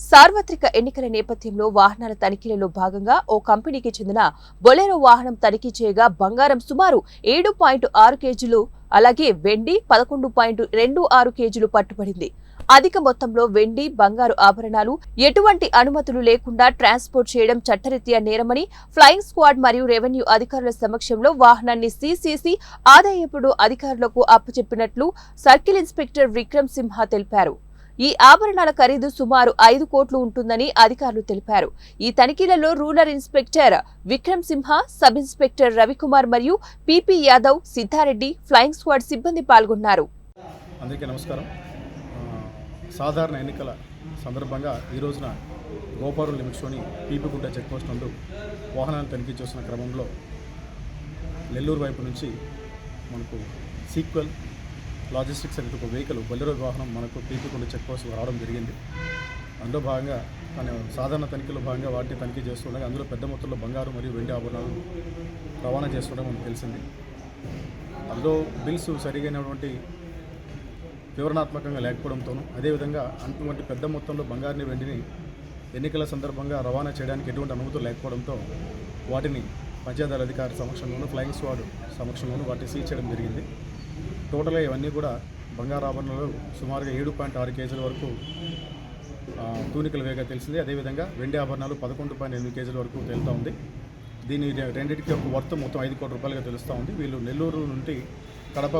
సార్వత్రిక ఎన్నికల నేపథ్యంలో వాహనాల తనిఖీలలో భాగంగా ఓ కంపెనీకి చెందిన బొలెరో వాహనం తనిఖీ చేయగా బంగారం సుమారు ఏడు పాయింట్ ఆరు కేజీలు అలాగే వెండి పదకొండు పాయింట్ రెండు ఆరు కేజీలు పట్టుబడింది. అధిక మొత్తంలో వెండి బంగారు ఆభరణాలు ఎటువంటి అనుమతులు లేకుండా ట్రాన్స్పోర్ట్ చేయడం చట్టరీత్యా నేరమని ఫ్లయింగ్ స్క్వాడ్ మరియు రెవెన్యూ అధికారుల సమక్షంలో వాహనాన్ని సీసీసీ ఆదాయపుడు అధికారులకు అప్పచెప్పినట్లు సర్కిల్ ఇన్స్పెక్టర్ విక్రమ్ సింహ తెలిపారు. ఈ ఆభరణాల ఖరీదు సుమారు ఐదు కోట్లు ఉంటుందని అధికారులు తెలిపారు. ఈ తనిఖీలలో rural inspector Vikram Simha sub inspector Ravikumar మరియు P P Yadav Siddhareddy flying squad సిబ్బంది పాల్గొన్నారు. అందరికీ నమస్కారం. సాధారణ ఎన్నికల సందర్భంగా ఈ రోజున గోపారం లిమిట్స్లోని పీపిగుంట చెక్పోస్ట్ నందు వాహనాలను తనిఖీ చేస్తున్న క్రమంలో నెల్లూరు వైపు నుంచి మనకు సీక్వెల్ లాజిస్టిక్స్ అనేది ఒక వెహికల్ బొల్లెరో వాహనం మనకు తీసుకుని చెక్ పోస్ట్ రావడం జరిగింది. అందులో భాగంగా తన సాధారణ తనిఖీలో భాగంగా వాటిని తనిఖీ చేస్తుండగా అందులో పెద్ద మొత్తంలో బంగారు మరియు వెండి ఆభరణాలు రవాణా చేస్తుండగా మనకు తెలిసింది. అందులో బిల్స్ సరిగైనటువంటి వివరణాత్మకంగా లేకపోవడంతోనూ అదేవిధంగా అటువంటి పెద్ద మొత్తంలో బంగారుని వెండిని ఎన్నికల సందర్భంగా రవాణా చేయడానికి ఎటువంటి అనుమతులు లేకపోవడంతో వాటిని పంచాయతీరాజ్ అధికారి సమక్షంలోనూ ఫ్లయింగ్ స్క్వాడ్ సమక్షంలోనూ వాటిని సీజ్ చేయడం జరిగింది. టోటల్గా ఇవన్నీ కూడా బంగారు ఆభరణాలు సుమారుగా ఏడు పాయింట్ ఆరు కేజీల వరకు తూనికల వేగా తెలిసింది. అదేవిధంగా వెండి ఆభరణాలు పదకొండు పాయింట్ ఎనిమిది కేజీల వరకు తేలుతూ ఉంది. దీని రెండింటికి ఒక వర్త్ మొత్తం ఐదు కోట్ల రూపాయలుగా తెలుస్తూ ఉంది. వీళ్ళు నెల్లూరు నుండి కడప